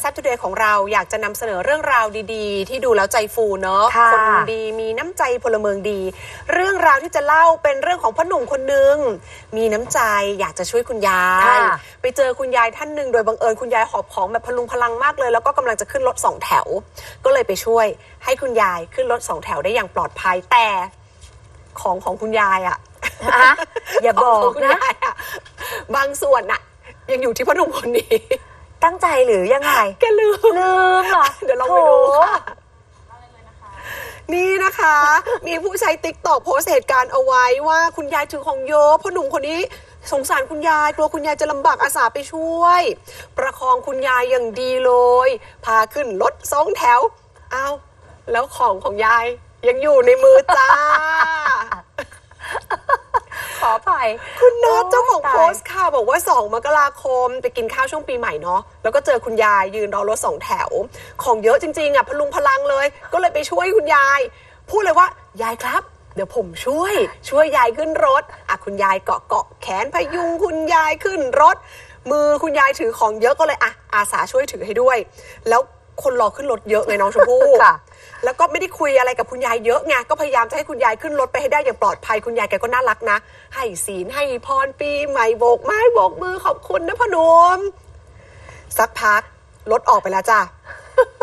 แซ p ทูเดย์ของเราอยากจะนำเสนอเรื่องราวดีๆ ที่ดูแล้วใจฟูเนาะค่ะคนดีมีน้ำใจพลเมืองดี เรื่องราวที่จะเล่าเป็นเรื่องของพ่อหนุ่มคนหนึ่งมีน้ำใจอยากจะช่วยคุณยายค่ะไปเจอคุณยายท่านหนึ่งโดยบังเอิญคุณยายหอบของแบบพลุงพลังมากเลย แล้วก็กำลังจะขึ้นรถสองแถว ก็เลยไปช่วย ให้คุณยายขึ้นรถสองแถวได้อย่างปลอดภัยแต่ของของคุณยายอะอะอย่าบอกของคุณนะยายอะบางส่วนอะยังอยู่ที่พ่อหนุ่มคนนี้ ตั้งใจหรือยังไง แกลืม ลืมเหรอ เดี๋ยวลองไปดูโถค่ะ นี่นะคะ มีผู้ใช้ติ๊กตอกโพสต์เหตุการณ์เอาไว้ว่าคุณยายถือของเยอะพ่อหนุ่มคนนี้สงสารคุณยาย กลัวคุณยายจะลำบากอาสาไปช่วย ประคองคุณยายอย่างดีเลย พาขึ้นรถสองแถวอ้าวแล้วของของยายยังอยู่ในมือจ้า ขอไปคุณนัทเจ้าของตยโพสต์ค่ะ บอกว่า 2 มกราคม ไปกินข้าวช่วงปีใหม่เนาะแล้วก็เจอคุณยายยืนรอรถสองแถว ของเยอะจริง ๆ อะพลุงพลังเลย ก็เลยไปช่วยคุณยาย พูดเลยว่า ยายครับ เดี๋ยวผมช่วย ช่วยยายขึ้นรถอะคุณยายเกาะเกาะแขนพยุงคุณยายขึ้นรถ มือคุณยายถือของเยอะก็เลยอะอาสาช่วยถือให้ด้วย แล้ว คนรอขึ้นรถเยอะไงน้องชมพู่ค่ะ แล้วก็ไม่ได้คุยอะไรกับคุณยายเยอะไงก็พยายามจะให้คุณยายขึ้นรถไปให้ได้อย่างปลอดภัยคุณยายแกก็น่ารักนะ ให้ศีลให้พรปีใหม่โบกไม้โบกมือขอบคุณนะพอหนมสักพักรถออกไปแล้วจ้ะ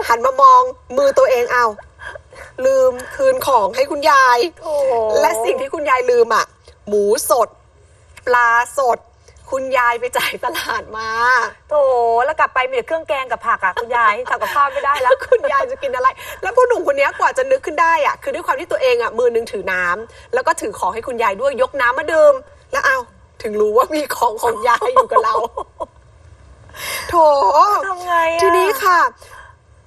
หันมามองมือตัวเองเอา ลืมคืนของให้คุณยายโอ้และสิ่งที่คุณยายลืมอะ หมูสด ปลาสด คุณยายไปจ่ายตลาดมา โถแล้วกลับไปมีแต่เครื่องแกงกับผักอะคุณยายทำกับข้าวไม่ได้แล้ว คุณยายจะกินอะไร แล้วผู้หนุ่มคนนี้กว่าจะนึกขึ้นได้อะคือด้วยความที่ตัวเองอะมือหนึงถือน้ำแล้วก็ถือของให้คุณยายด้วยยกน้ำมาดื่มแล้วเอาถึงรู้ว่ามีของของยายอยู่กับเรา โถ ทำไงอะทีนี้ค่ะ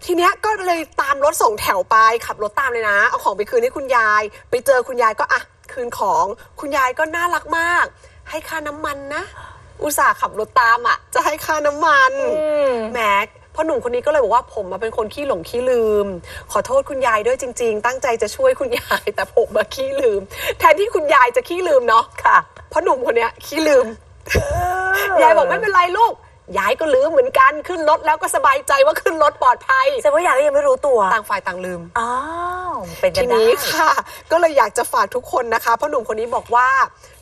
ทีเนี้ยก็เลยตามรถส่งแถวไปขับรถตามเลยนะ เอาของไปคืนให้คุณยาย ไปเจอคุณยายก็อะคืนของ คุณยายก็น่ารักมาก ให้ค่าน้ำมันนะ อุตส่าห์ขับรถตามอะ จะให้ค่าน้ำมันอืมแม็กพ่อหนุ่มคนนี้ก็เลยบอกว่าผมมาเป็นคนขี้หลงขี้ลืม ขอโทษคุณยายด้วยจริง ๆ ตั้งใจจะช่วยคุณยาย แต่ผมมาขี้ลืม แทนที่คุณยายจะขี้ลืมเนาะค่ะพ่อหนุ่มคนเนี้ยขี้ลืม ยายบอกไม่เป็นไรลูก ยายก็ลืมเหมือนกันขึ้นรถแล้วก็สบายใจว่าขึ้นรถปลอดภัย แสดงว่ายายก็ยังไม่รู้ตัวต่างฝ่ายต่างลืม อ้าวเป็นกัทีนได้ นี้ค่ะ ก็เลยอยากจะฝากทุกคนนะคะพ่อหนุ่มคนนี้บอกว่า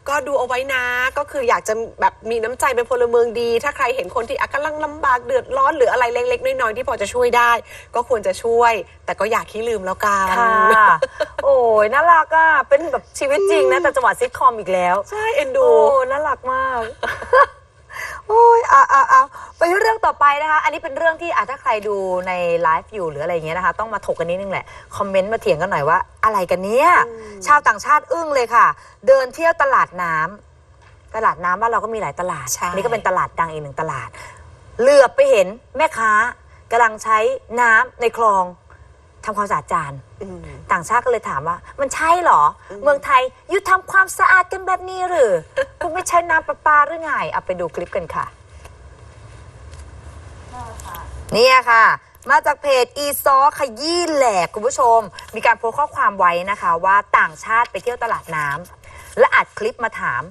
ก็ดูเอาไว้นะ ก็คืออยากจะแบบมีน้ำใจเป็นพลเมืองดี ถ้าใครเห็นคนที่อะกำลังลำบากเดือดร้อนหรืออะไรเล็กๆน้อยๆที่พอจะช่วยได้ ก็ควรจะช่วย แต่ก็อยากขี้ลืมแล้วกัน ค่ะ โอ้ยน่ารักอะ เป็นแบบชีวิตจริงนะ แต่จังหวะซิทคอมอีกแล้ว ใช่ เอ็นโอ้ดูน่ารักมาก โอ้ยอะอะอะ ไปเรื่องต่อไปนะคะ อันนี้เป็นเรื่องที่อะถ้าใครดูในไลฟ์อยู่หรืออะไรอย่างเงี้ยนะคะ ต้องมาถกกันนิดนึงแหละ คอมเมนต์มาเถียงกันหน่อยว่า อะไรกันเนี้ยชาวต่างชาติอึ้งเลยค่ะ เดินเที่ยวตลาดน้ำตลาดน้ำบ้านเราก็มีหลายตลาดใช่ อันนี้ก็เป็นตลาดดังอีกหนึ่งตลาด เหลือบไปเห็นแม่ค้ากำลังใช้น้ำในคลองทำความสะอาดจาน อืม ต่างชาติก็เลยถามว่า มันใช่เหรอ เมืองไทยยุทำความสะอาดกันแบบนี้หรือ คุณไม่ใช้น้ำประปาหรือไง เอาไปดูคลิปกันค่ะ เนี่ยค่ะ มาจากเพจอีซอขยี้แหลกคุณผู้ชม มีการโพสต์ข้อความไว้นะคะ ว่าต่างชาติไปเที่ยวตลาดน้ำและอัดคลิปมาถาม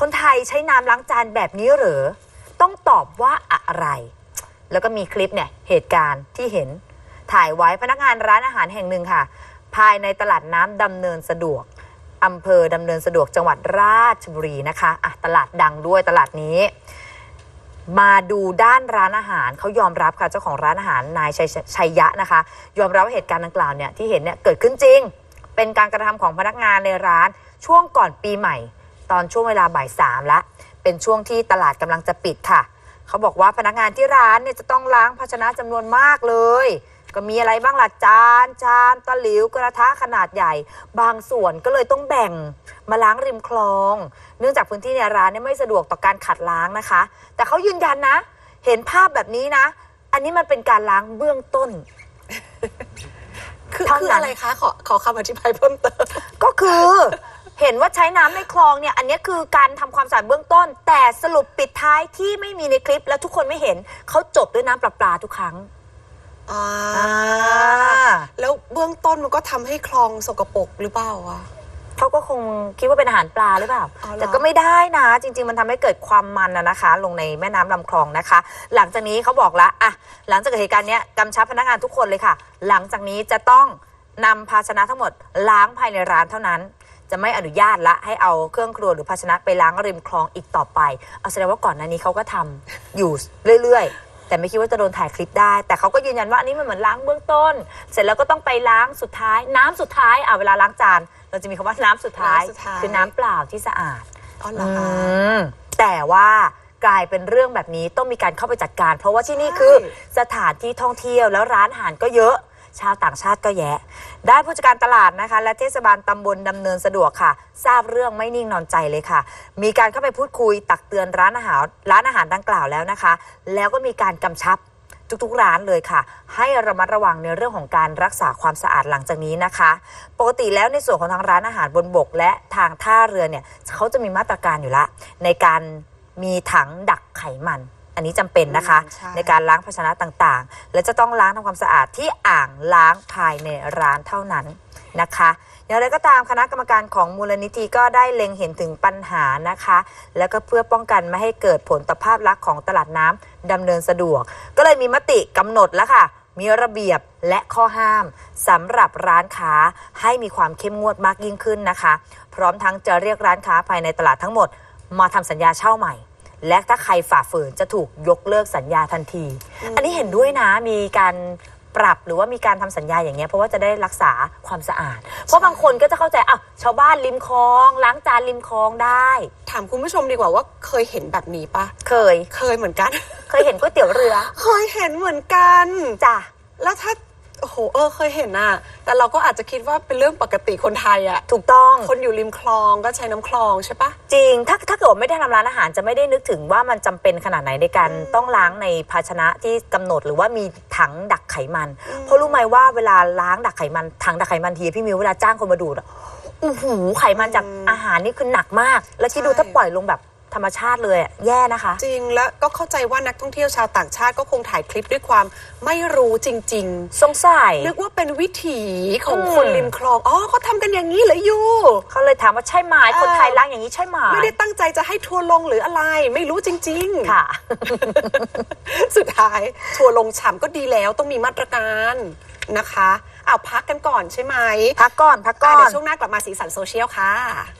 คนไทยใช้น้ำล้างจานแบบนี้เหรอต้องตอบว่าอะไร แล้วก็มีคลิปเนี่ยเหตุการณ์ที่เห็นถ่ายไว้พนักงานร้านอาหารแห่งหนึ่งค่ะ ภายในตลาดน้ำดำเนินสะดวกอำเภอดำเนินสะดวกจังหวัดราชบุรีนะคะอะตลาดดังด้วยตลาดนี้ มาดูด้านร้านอาหารเขายอมรับค่ะเจ้าของร้านอาหารนายชัยชัยยะนะคะ ยอมรับว่าเหตุการณ์ดังกล่าวเนี่ยที่เห็นเนี่ยเกิดขึ้นจริง เป็นการกระทำของพนักงานในร้านช่วงก่อนปีใหม่ ตอนช่วงเวลาบ่ายสามละ เป็นช่วงที่ตลาดกำลังจะปิดค่ะ เขาบอกว่าพนักงานที่ร้านเนี่ยจะต้องล้างภาชนะจำนวนมากเลย ก็มีอะไรบ้างล่ะจานชามตะหลิวกระทะขนาดใหญ่ บางส่วนก็เลยต้องแบ่งมาล้างริมคลอง เนื่องจากพื้นที่ในร้านเนี่ยไม่สะดวกต่อการขัดล้างนะคะ แต่เขายืนยันนะ เห็นภาพแบบนี้นะ อันนี้มันเป็นการล้างเบื้องต้น คือเท่านั้น คืออะไรคะ ขอขอคำอธิบายเพิ่มเติม ก็คือ เห็นว่าใช้น้ำในคลองเนี่ย อันนี้คือการทำความสะอาดเบื้องต้น แต่สรุปปิดท้ายที่ไม่มีในคลิปแล้วทุกคนไม่เห็นเขาจบด้วยน้ำประปาทุกครั้ง อ่าอ่าแล้วเบื้องต้นมันก็ทำให้คลองสกปรกหรือเปล่าอะเขาก็คงคิดว่าเป็นอาหารปลาหรือเปล่า อ๋อเหรอ แต่ก็ไม่ได้นะ จริง ๆ มันทำให้เกิดความมันนะนะคะ ลงในแม่น้ำลำคลองนะคะ หลังจากนี้เขาบอกละอะหลังจากเกิดเหตุการณ์เนี้ยกำชับพนักงานทุกคนเลยค่ะ หลังจากนี้จะต้องนำภาชนะทั้งหมดล้างภายในร้านเท่านั้น จะไม่อนุญาตละให้เอาเครื่องครัวหรือภาชนะไปล้างริมคลองอีกต่อไปเอาแสดงว่าก่อนหน้านี้เขาก็ทำอยู่เรื่อยๆ แต่ไม่คิดว่าจะโดนถ่ายคลิปได้ แต่เขาก็ยืนยันว่าอันนี้มันเหมือนล้างเบื้องต้น เสร็จแล้วก็ต้องไปล้างสุดท้าย น้ำสุดท้ายอะเวลาล้างจาน เราจะมีคำว่าน้ำสุดท้าย น้ำสุดท้าย คือน้ำเปล่าที่สะอาด อ๋อเหรออืคะ มแต่ว่ากลายเป็นเรื่องแบบนี้ต้องมีการเข้าไปจัดการ เพราะว่าที่นี่ใช่คือสถานที่ท่องเที่ยวแล้วร้านอาหารก็เยอะ ชาวต่างชาติก็แยะ ได้ผู้จัดการตลาดนะคะ และเทศบาลตำบลดำเนินสะดวกค่ะ ทราบเรื่องไม่นิ่งนอนใจเลยค่ะ มีการเข้าไปพูดคุยตักเตือนร้านอาหารร้านอาหารดังกล่าวแล้วนะคะ แล้วก็มีการกำชับทุกๆร้านเลยค่ะ ให้ระมัดระวังในเรื่องของการรักษาความสะอาดหลังจากนี้นะคะ ปกติแล้วในส่วนของทางร้านอาหารบนบก และทางท่าเรือเนี่ยเขาจะมีมาตรการอยู่ละ ในการมีถังดักไขมัน อันนี้จำเป็นนะคะอืมใช่ ในการล้างภาชนะต่างๆ และจะต้องล้างทำความสะอาดที่อ่างล้างภายในร้านเท่านั้นนะคะ อย่างไรก็ตามคณะกรรมการของมูลนิธิก็ได้เล็งเห็นถึงปัญหานะคะ แล้วก็เพื่อป้องกันไม่ให้เกิดผลต่อภาพลักษณ์ของตลาดน้ำดำเนินสะดวก ก็เลยมีมติกำหนดแล้วค่ะ มีระเบียบและข้อห้ามสำหรับร้านค้าให้มีความเข้มงวดมากยิ่งขึ้นนะคะ พร้อมทั้งจะเรียกร้านค้าภายในตลาดทั้งหมด มาทำสัญญาเช่าใหม่ และถ้าใครฝ่าฝืนจะถูกยกเลิกสัญญาทันที อันนี้เห็นด้วยนะมีการปรับหรือว่ามีการทำสัญญาอย่างเงี้ยเพราะว่าจะได้รักษาความสะอาด เพราะบางคนก็จะเข้าใจอะชาวบ้านริมคลอง ล้างจานริมคลองได้ ถามคุณผู้ชมดีกว่าว่าเคยเห็นแบบนี้ปะเคย เคยเหมือนกัน เคยเห็นก๋วยเตี๋ยวเรือ เคยเห็นเหมือนกันจ้ะแล้วถ้า โอ้โหเออเคยเห็นน่ะ แต่เราก็อาจจะคิดว่าเป็นเรื่องปกติคนไทยอะถูกต้อง คนอยู่ริมคลองก็ใช้น้ำคลองใช่ปะ จริง ถ้าถ้าเกิดว่าไม่ได้ทำร้านอาหารจะไม่ได้นึกถึงว่ามันจำเป็นขนาดไหนในการต้องล้างในภาชนะที่กำหนดหรือว่ามีถังดักไขมัน เพราะรู้ไหมว่าเวลาล้างดักไขมันถังดักไขมันทีพี่มิวเวลาจ้างคนมาดูดอะอู้หูไขมันจากอาหารนี่คือหนักมาก แล้วคิดดูใช่ ถ้าปล่อยลงแบบ ธรรมชาติเลยอะแย่นะคะ จริงแล้วก็เข้าใจว่านักท่องเที่ยวชาวต่างชาติก็คงถ่ายคลิปด้วยความไม่รู้จริง สงสัย ๆ นึกว่าเป็นวิถีของอืม คนริมคลองอ๋อเขาทำกันอย่างนี้เหรอยู เขาเลยถามว่าใช่ไหมคนไทยล้างอย่างนี้ใช่ไหมไม่ได้ตั้งใจจะให้ทัวร์ลงหรืออะไร ไม่รู้จริงๆ ค่ะ สุดท้ายทัวร์ลงฉ่ำก็ดีแล้วต้องมีมาตรการนะคะเอาพักกันก่อนใช่ไหมพักก่อนพักก่อะอเดี๋ยนวช่วงหน้ากลับมาสีสันโซเชียลค่ะ